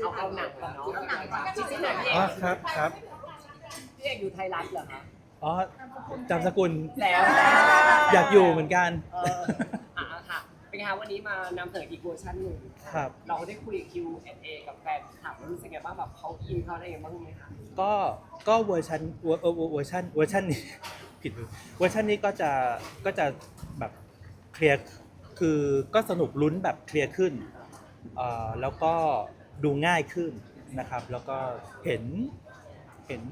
เอาเอาหนังก่อนเนาะเอาหนังก่อนจริงๆหนังพี่เออ๋อกครับครับพี่เอกอยู่ไทยรัฐเหรอคะอ๋อจำสกุลแล้วอยากอยู่เหมือนกันเอออะค่ะเป็นไงคะวันนี้มานำเสนออีกเวอร์ชันหนึ่งครับ เราได้คุย Q&A กับแฟนคลับรู้สึกไงบ้างแบบเขาอินเขาอะไรบ้างไหมคะก็ก็เวอร์ชันเวอร์เวอร์เวอร์ชันเวอร์ชันนี้ผิดเวอร์ชันนี้ก็จะก็จะแบบเคลียร์คือก็สนุกลุ้นแบบเคลียร์ขึ้นเอ่อแล้วก็ ดูง่ายขึ้นนะครับ แล้วก็เห็นเห็น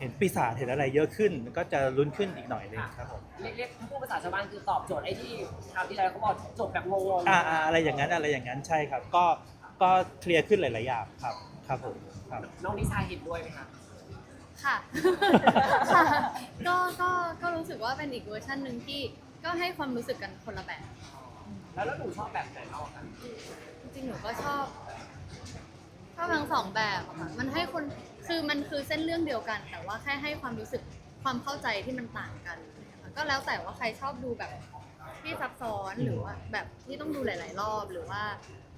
เห็นปีศาจเห็นอะไรเยอะขึ้นก็จะลุ้นขึ้นอีกหน่อยนึงครับผมเรียกเรียกถ้าพูดภาษาชาวบ้านคือตอบโจทย์ไอ้ที่คราวที่แล้วเขาบอกจบแบบงงๆอ่าอ่าอะไรอย่างนั้นอะไรอย่างนั้นใช่ครับ ก็ก็เคลียร์ขึ้นหลายๆอย่างครับครับผมครับน้องนิชาเห็นด้วยไหมคะค่ะค่ะก็ก็ก็รู้สึกว่าเป็นอีกเวอร์ชันหนึ่งที่ก็ให้ความรู้สึกกันคนละแบบ แล้วแล้วหนูชอบแบบไหนเอาคะจริงๆหนูก็ชอบ ชอบทั้งสองแบบอะค่ะมันให้คนคือมันคือเส้นเรื่องเดียวกัน แต่ว่าแค่ให้ความรู้สึกความเข้าใจที่มันต่างกันนะคะก็แล้วแต่ว่าใครชอบดูแบบที่ซับซ้อนหรือว่าแบบที่ต้องดูหลาย ๆ รอบหรือว่า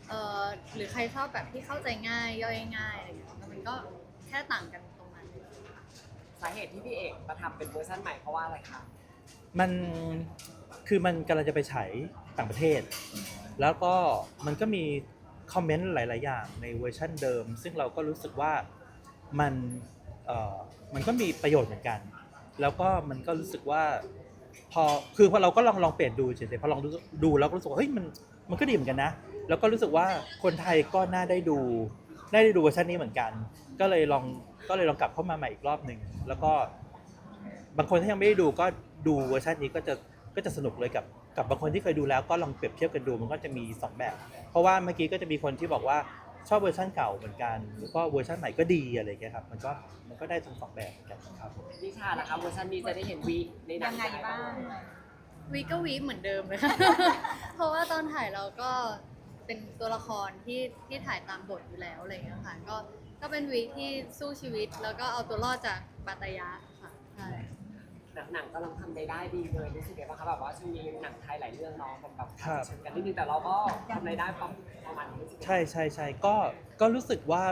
เออหรือใครชอบแบบที่เข้าใจง่ายย่อยง่ายอะไรอย่างเงี้ยมันก็แค่ต่างกันตรงนั้นสาเหตุที่พี่เอกมาทำเป็นเวอร์ชันใหม่เพราะว่าอะไรคะมันคือมันกำลังจะไปฉายต่างประเทศ แล้วก็มันก็มี คอมเมนต์หลาย ๆ อย่างในเวอร์ชันเดิม ซึ่งเราก็รู้สึกว่ามันเอ่อมันก็มีประโยชน์เหมือนกัน แล้วก็มันก็รู้สึกว่า พอคือพอเราก็ลองลองเปลี่ยนดูเฉยๆพอลองดูดูแล้วก็รู้สึกว่าเฮ้ยมันมันก็ดีเหมือนกันนะ แล้วก็รู้สึกว่าคนไทยก็น่าได้ดูน่าได้ดูเวอร์ชันนี้เหมือนกัน ก็เลยลองก็เลยลองกลับเข้ามาใหม่อีกรอบหนึ่งแล้วก็บางคนที่ยังไม่ได้ดูก็ดูเวอร์ชันนี้ก็จะก็จะสนุกเลยกับ กับบางคนที่เคยดูแล้วก็ลองเปรียบเทียบกันดูมันก็จะมีสองแบบ เพราะว่าเมื่อกี้ก็จะมีคนที่บอกว่าชอบเวอร์ชันเก่าเหมือนกันแล้วก็เวอร์ชันใหม่ก็ดีอะไรอย่างเงี้ยครับมันก็มันก็ได้ทั้งสองแบบเหมือนกันครับนิชาล่ะคะเวอร์ชันนี้จะได้เห็นวีในหนัยังงไงบ้างวีก็วีเหมือนเดิมเลยค่ะ เพราะว่าตอนถ่ายเราก็เป็นตัวละครที่ที่ถ่ายตามบทอยู่แล้วอะไรอย่างเงี้ยค่ะ ก็ก็เป็นวีที่สู้ชีวิต แล้วก็เอาตัวรอดจากปาตายะค่ะ ใช่ หนังหนังกำลังทำได้ได้ดีเลยรู้สึกไงบ้างคะแบบว่าช่วงนี้หนังไทยหลายเรื่องเนาะมันแบบครับ ชนกันนิดนึงแต่เราก็ทำรายได้ประประมาณนี้รู้สึกไงใช่ใช่ใช่ก็ก็รู้สึกว่า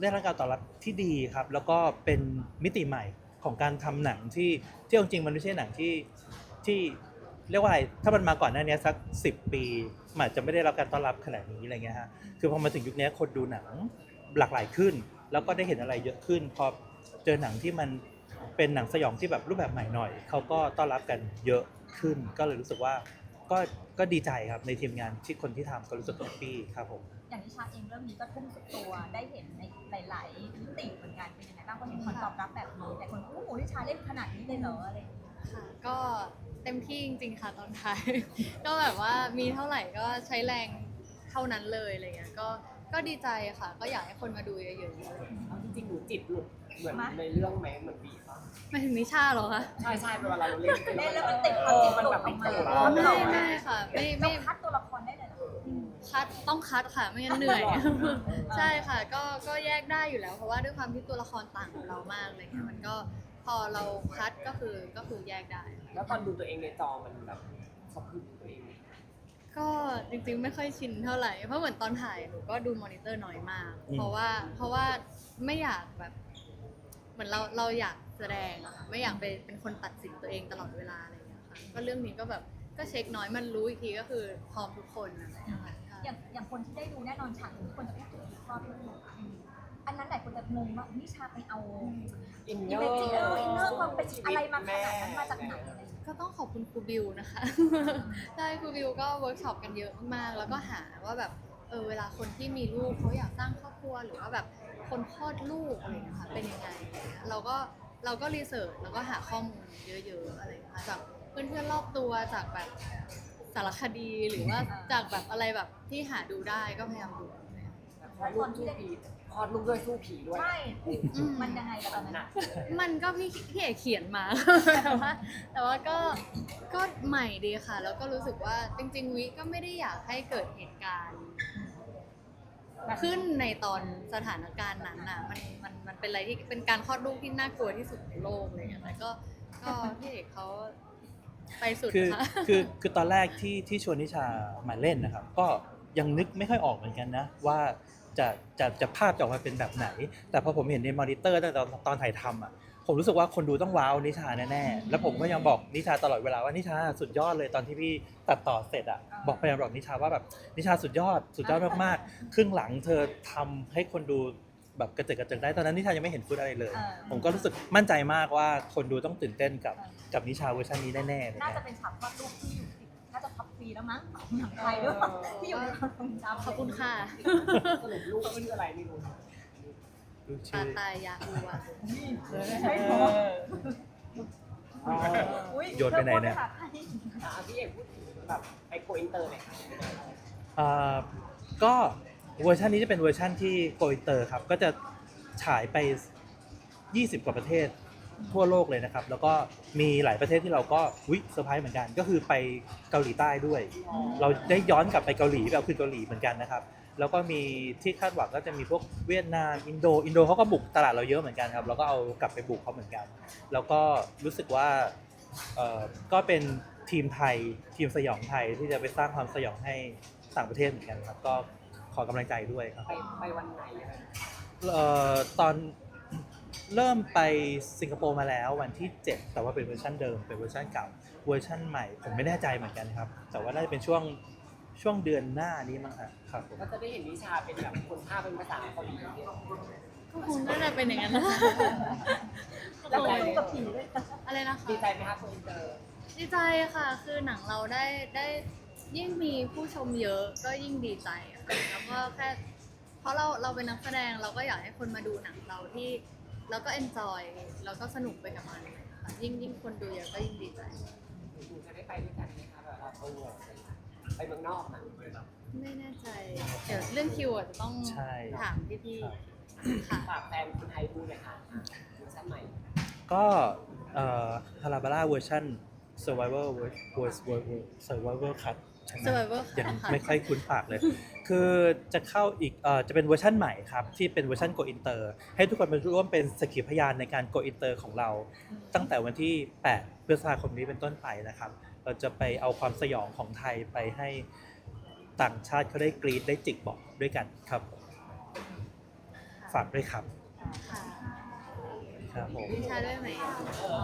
ได้รับการตอบรับที่ดีครับ แล้วก็เป็นมิติใหม่ของการทำหนังที่ที่เอาจริงมันไม่ใช่หนังที่ที่เรียกว่าอะไรถ้ามันมาก่อนหน้านี้สักสิปีมันอาจจะไม่ได้รับการต้อนรับขนาดนี้อะไรเงี้ยฮะคือพอมาถึงยุคนี้คนดูหนังหลากหลายขึ้น แล้วก็ได้เห็นอะไรเยอะขึ้นพอเจอหนังที่มัน เป็นหนังสยองที่แบบรูปแบบใหม่หน่อยเขาก็ต้อนรับกันเยอะขึ้น ก็เลยรู้สึกว่าก็ก็ดีใจครับในทีมงานที่คนที่ทำก็รู้สึกแฮปปี้ครับผม อย่างนิชาเองเรื่องนี้ก็ทุ่มสุดตัวได้เห็นในหลายๆมิติเหมือนกันเป็นยังไงบ้างพอเห็นคนตอบรับแบบนี้แต่คนโอ้โหนิชาเล่นขนาดนี้เลยเหรออะไรอย่างเงี้ยค่ะก็เต็มที่จริงๆค่ะตอนถ่าย ก็แบบว่ามีเท่าไหร่ก็ใช้แรงเท่านั้นเลยอะไรเงี้ยก็ก็ดีใจค่ะ ก็อยากให้คนมาดูเยอะเอาจริงๆหนูจิตหลุด เหมือนในเรื่องไหมเหมือนบีป่ะๆไม่ถึงนิชาเหรอคะใช่ใช่เวลาเราเล่นเล่นแล้วมันติดความจิตมันตกแบบออกมาติดอ๋เราอไม่ไม่ค่ะ ไม่ต้อไม่งคัดตัวละครได้เลยเหรอคัดต้องคัดค่ะไม่งั้นเหนื่อย ใช่ค่ะ ก็ก็แยกได้อยู่แล้ว เพราะว่าด้วยความที่ตัวละครต่างกับเรามากอะไรเงี้ยมันก็พอเราคัดก็คือก็คือแยกได้ แล้วตอนดูตัวเองในจอมันแบบสะพรึงตัวเองก็จริงๆไม่ค่อยชินเท่าไหร่ เพราะเหมือนตอนถ่ายหนูก็ดูมอนิเตอร์น้อยมากอืมเพราะว่าเพราะว่าไม่อยากแบบเห มือนเราเราอยากแสดงอะค่ะไม่อยากไปเป็นคนตัดสินตัวเองตลอดเวลาอะไรอย่างเงี้ยค่ะก็เรื่องนี้ก็แบบก็เช็คน้อยมันรู้อีกทีก็คือพร้อมทุกคนอะไรอย่างเงี้ยค่ะใช่อย่างอย่างคนที่ได้ดูแน่นอนฉากหนึ่งที่คนจะพูดถึงคือคลอดลูกอืมอันนั้นหลายคนจะงงว่านิชาไปเอาอินเนอิอเมร์จิเอออินเนอร์ความเป็นอะไรมาขนาดนั้นมาจากไหนอะไรอย่างเงี้ยก็ต้องขอบคุณครูบิวนะคะใช่ครูบิวก็เวิร์กช็อปกันเยอะมากๆแล้วก็หาว่าแบบเออเวลาคนที่มีลูกเขาอยากสร้างครอบครัวหรือว่าแบบ คนคลอดลูกอะไรอย่างเงี้ยค่ะเป็นยังไงอะไรเงี้ยเราก็เราก็รีเสิร์ชแล้วก็หาข้อมูลเยอะๆอะไรอย่างเงี้ยค่ะจากเพื่อนๆรอบตัวจากแบบสารคดีหรือว่าจากแบบอะไรแบบที่หาดูได้ก็พยายามดูเนี่ยคลอดลูกสู้ผีคลอดลูกด้วยสู้ผีด้วย ใช่อืมมันยังไงกันตอนนั้นหนักมันก็พี่พี่เอกเขียนมา แต่ว่าแต่ว่าก็ก็ใหม่ดีค่ะ แล้วก็รู้สึกว่าจริง ๆ วิก็ไม่ได้อยากให้เกิดเหตุการณ์ ขึ้นในตอนสถานการณ์นั้นน่ะ มันมันมันเป็นอะไรที่เป็นการคลอดลูกที่น่ากลัวที่สุดในโลกเลยอะแต่ก็ก็พี่เอกเขาไปสุดคือค่ะ คือคือตอนแรกที่ที่ชวนนิชามาเล่นนะครับ ก็ยังนึกไม่ค่อยออกเหมือนกันนะ ว่าจะจะจะภาพจะออกมาเป็นแบบไหน แต่พอผมเห็นในมอนิเตอร์ตั้งแต่ตอนตอนถ่ายทำอะ ผมรู้สึกว่าคนดูต้องว้าวนิชาแน่ๆ แล้วผมก็ยังบอกนิชาตลอดเวลาว่านิชาสุดยอดเลยตอนที่พี่ตัดต่อเสร็จอะบอกพยายามบอกนิชาว่าแบบนิชาสุดยอดสุดยอดมากๆครึ่งหลังเธอทำให้คนดูแบบกระเจิดกระเจิงได้ตอนนั้นนิชายังไม่เห็นฟุตอะไรเลยเออผมก็รู้สึกมั่นใจมากว่าคนดูต้องตื่นเต้นกับกับนิชาเวอร์ชันนี้แน่ๆเลยน่านะจะเป็นฉากวาดรูปที่อยู่ติดน่าจะท็อปฟรีแล้วมั้งของหนังไทยด้วยที่อยู่ในความทรงจำขอบคุณค่ะ สรุปลูกชื่ออะไรไม่รู้ ดูตาชื่อ ตายยาอูอะไม่พออ๋ออุ๊โยนไปไหนเนี่ย ธอพูดภาษาไทยอะพี่เอกพูดถึงแบบไปโกอินเตอร์หน่อยค่ะอ่าก็เวอร์ชันนี้จะเป็นเวอร์ชันที่โกอินเตอร์ครับ ก็จะฉายไป 20 กว่าประเทศทั่วโลกเลยนะครับ แล้วก็มีหลายประเทศที่เราก็วิเซอร์ไพรส์เหมือนกัน ก็คือไปเกาหลีใต้ด้วย เราได้ย้อนกลับไปเกาหลีแบบคือเกาหลีเหมือนกันนะครับ แล้วก็มีที่คาดหวังก็จะมีพวกเวียดนามอินโดอินโดเขาก็บุกตลาดเราเยอะเหมือนกันครับเราก็เอากลับไปบุกเขาเหมือนกัน แล้วก็รู้สึกว่าเอ่อก็เป็นทีมไทยทีมสยองไทยที่จะไปสร้างความสยองให้ต่างประเทศเหมือนกันครับ ก็ขอกำลังใจด้วยครับไปไปวันไหนอะไรเอ่อตอนเริ่มไปสิงคโปร์มาแล้ววันที่ 7 แต่ว่าเป็นเวอร์ชันเดิมเป็นเวอร์ชันเก่าเวอร์ชันใหม่ผมไม่แน่ใจเหมือนกันครับ แต่ว่าน่าจะเป็นช่วง ช่วงเดือนหน้านี้มั้งครับครับผมก็จะได้เห็นนิชาเป็นแบบคนภาพเป็นภาษาเกาหลีก็คงน่าจะเป็นอย่างนั้นนะแล้วก็สู้กับผีด้วยอะไรนะคะดีใจไหมคะโกอินเตอร์ดีใจค่ะ คือหนังเราได้ได้ยิ่งมีผู้ชมเยอะก็ยิ่งดีใจค่ะแล้วก็แค่เพราะเราเราเป็นนักแสดงเราก็อยากให้คนมาดูหนังเราที่แล้วก็เอนจอยแล้วก็สนุกไปกับมันค่ะยิ่งยิ่งคนดูเยอะก็ยิ่งดีใจหนูจะได้ไปด้วยกันไหมคะแบบเรา ไปเมืองนอกนะไม่แน่ใจ เดี๋ยวเรื่องคิวอาจจะต้องใช่ ถามพี่ครับๆค่ะ ฝากแฟนคนไทยดูหน่อยค่ะเวอร์ชันใหม่ ก็ฮาราบาร่าเวอร์ชัน survival version survival cut ใช่ไหม Survival Cut ยังค่ะ ไม่ค่อยคุ้นปากเลย คือจะเข้าอีกเอ่อจะเป็นเวอร์ชันใหม่ครับ ที่เป็นเวอร์ชัน Go Inter ให้ทุกคนมาร่วมเป็นสกขีพยานในการ Go Inter ของเรา ตั้งแต่วันที่ 8 พฤษภาคมนี้เป็นต้นไปนะครับ เราจะไปเอาความสยองของไทยไปให้ต่างชาติเขาได้กรีดได้จิกบอกด้วยกันครับ ฝากด้วยครับค่ะครับผมพี่ชายด้วยไหมอ๋อ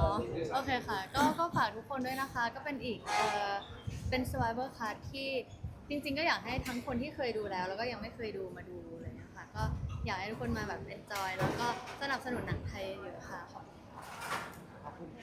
โอเคค่ะ ก็ก็ฝากทุกคนด้วยนะคะ ก็เป็นอีกเออเป็น survivor card ที่จริง ๆ ก็อยากให้ทั้งคนที่เคยดูแล้ว แล้วก็ยังไม่เคยดูมาดูเลยนะคะก็อยากให้ทุกคนมาแบบ enjoy แล้วก็สนับสนุนหนังไทยเยอะๆค่ะขอบ